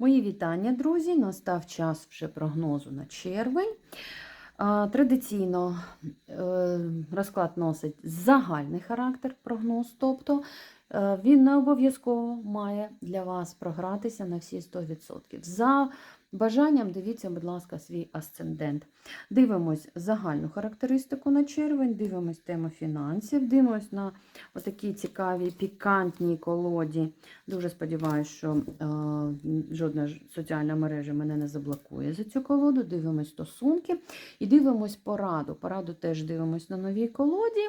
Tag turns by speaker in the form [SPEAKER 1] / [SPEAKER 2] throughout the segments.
[SPEAKER 1] Мої вітання, друзі! Настав час вже прогнозу на червень. Традиційно е, розклад носить загальний характер прогноз, тобто він не обов'язково має для вас програтися на всі 100%. За бажанням дивіться, будь ласка, свій асцендент. Дивимось загальну характеристику на червень, дивимось тему фінансів, дивимось на отакі цікаві пікантні колоді. Дуже сподіваюся, що е, жодна соціальна мережа мене не заблокує за цю колоду. Дивимось стосунки і дивимось пораду. Пораду теж дивимось на новій колоді.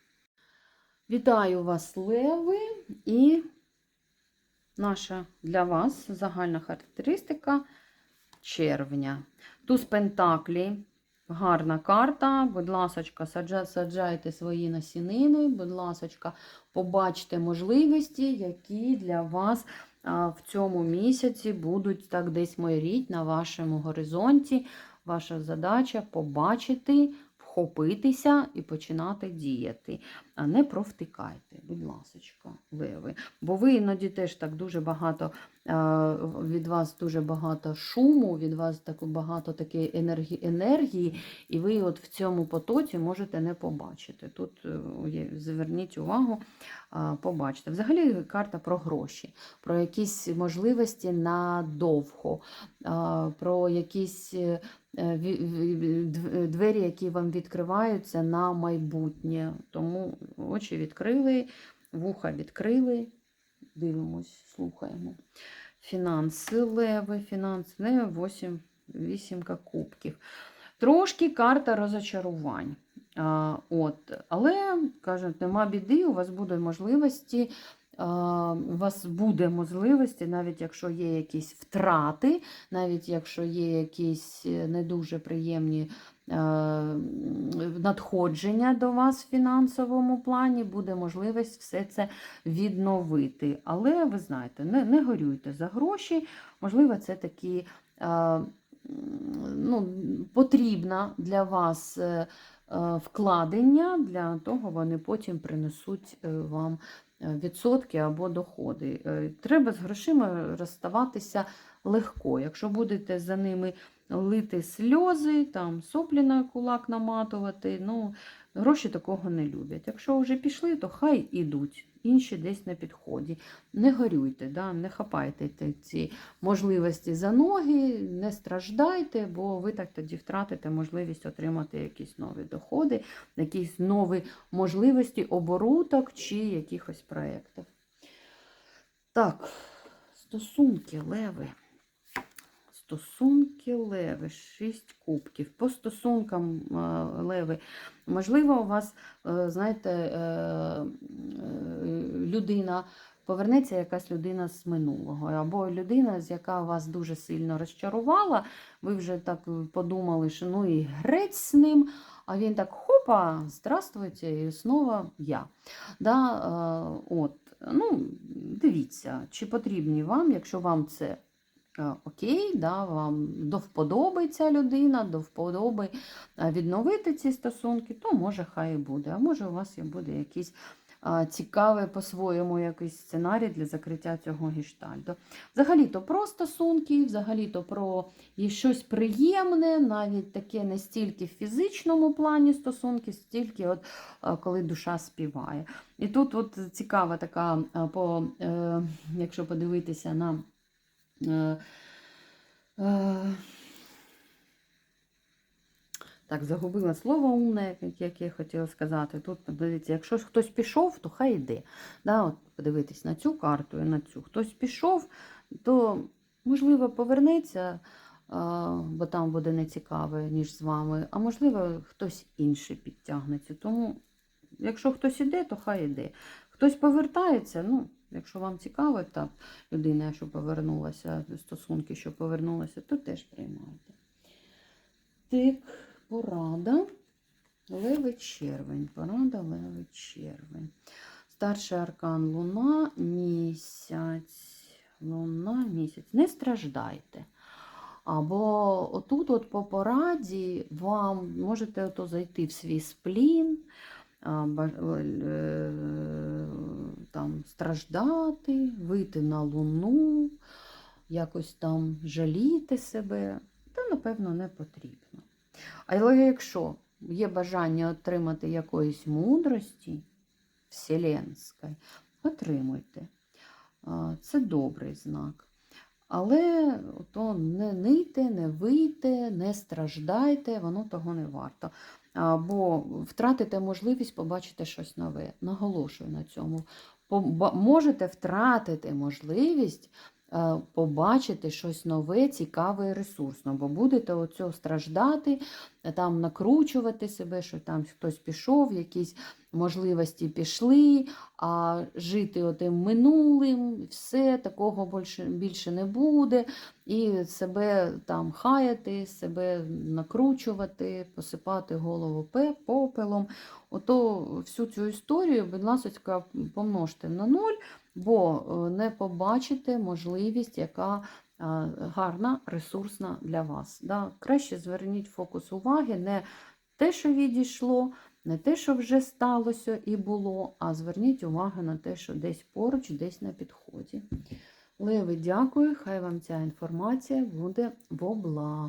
[SPEAKER 1] Вітаю вас, Леви, і наша для вас загальна характеристика червня. Туз Пентаклі, гарна карта. Будь ласочка, саджайте свої насінини, будь ласочка, побачте можливості, які для вас в цьому місяці будуть так десь майоріть на вашому горизонті. Ваша задача побачити вхопитися і починати діяти, а не провтикайте, будь ласочка, леви. Бо ви іноді теж так дуже багато, від вас дуже багато шуму, від вас так багато такої енергії, енергії, і ви от в цьому потоці можете не побачити. Тут е, зверніть увагу, побачите. Взагалі карта про гроші, про якісь можливості надовго, про якісь е, двері, які вам відкриваються на майбутнє. Тому очі відкрили, вуха відкрили. Дивимось, слухаємо. Фінанси леви, фінанси леви, 8, вісімка кубків. Трошки карта розочарувань. От, Але, кажуть, нема біди, у вас будуть можливості у вас буде можливості, навіть якщо є якісь втрати, навіть якщо є якісь е, не дуже приємні е, надходження до вас в фінансовому плані, буде можливість все це відновити. Але ви знаєте, не не горюйте за гроші, можливо, це такі е, ну, потрібна для вас. Вкладення для того вони потім принесуть вам відсотки або доходи. Е, треба з грошима розставатися легко. Якщо будете за ними лити сльози, там соплі на кулак наматувати, ну, гроші такого не люблять. Якщо вже пішли, то хай ідуть інші десь на підході. Не горюйте, да? не хапайте ці можливості за ноги, не страждайте, бо ви так тоді втратите можливість отримати якісь нові доходи, якісь нові можливості оборудок чи якихось проєктів. Так, стосунки леви. Стосунки леви, 6 кубків. По стосункам леви, можливо, у вас, е, знаєте, е, е, людина. Повернеться якась людина з минулого, або людина, з яка вас дуже сильно розчарувала, ви вже так подумали, що ну і грець з ним, а він так хопа, здравствуйте, і знову я. Да, от, ну, Дивіться, чи потрібні вам, якщо вам це Е, окей, да, вам до вподоби ця людина, до вподоби е, відновити ці стосунки, то може хай і буде. А може у вас і буде якийсь цікавий по-своєму якийсь сценарій для закриття цього гештальту. Взагалі-то про стосунки, взагалі-то про щось приємне, навіть таке не стільки в фізичному плані стосунки, стільки от коли душа співає. І тут от цікава така, по, е, якщо подивитися на Е, е, так, загубила слово умне, яке я хотіла сказати. Тут, подивіться, якщо хтось пішов, то хай йде. Да, от Подивитись на цю карту і на цю. Хтось пішов, то, можливо, повернеться, бо там буде нецікаве, ніж з вами, а можливо, хтось інший підтягнеться. Тому, якщо хтось іде, то хай іде. Хтось повертається, ну. Якщо вам цікаво, та людина, що повернулася, стосунки, що повернулася, то теж приймайте. Так, порада. Левий червень. Порада, левий червень. Старший аркан Луна, місяць. Луна, місяць. Не страждайте. Або отут, от по пораді, вам можете ото зайти в свій сплін, е, там, страждати, вийти на луну, якось там жаліти себе, та, напевно, не потрібно. Але якщо є бажання отримати якоїсь мудрості вселенської, отримуйте. Це добрий знак. Але то не нийте, не вийте, не страждайте, воно того не варто. Бо втратите можливість побачити щось нове. Наголошую на цьому. Можете втратити можливість побачити щось нове, цікаве і ресурсне, бо будете оцього страждати, там накручувати себе, що там хтось пішов, якісь можливості пішли, а жити отим минулим, все, такого більше, більше не буде. І себе там хаяти, себе накручувати, посипати голову попелом. Ото всю цю історію, будь ласка, помножте на ноль, бо е, не побачите можливість, яка е, гарна, ресурсна для вас. Да? Краще зверніть фокус уваги не те, що відійшло, не те, що вже сталося і було, а зверніть увагу на те, що десь поруч, десь на підході. Леви, дякую. Хай вам ця інформація буде в обла.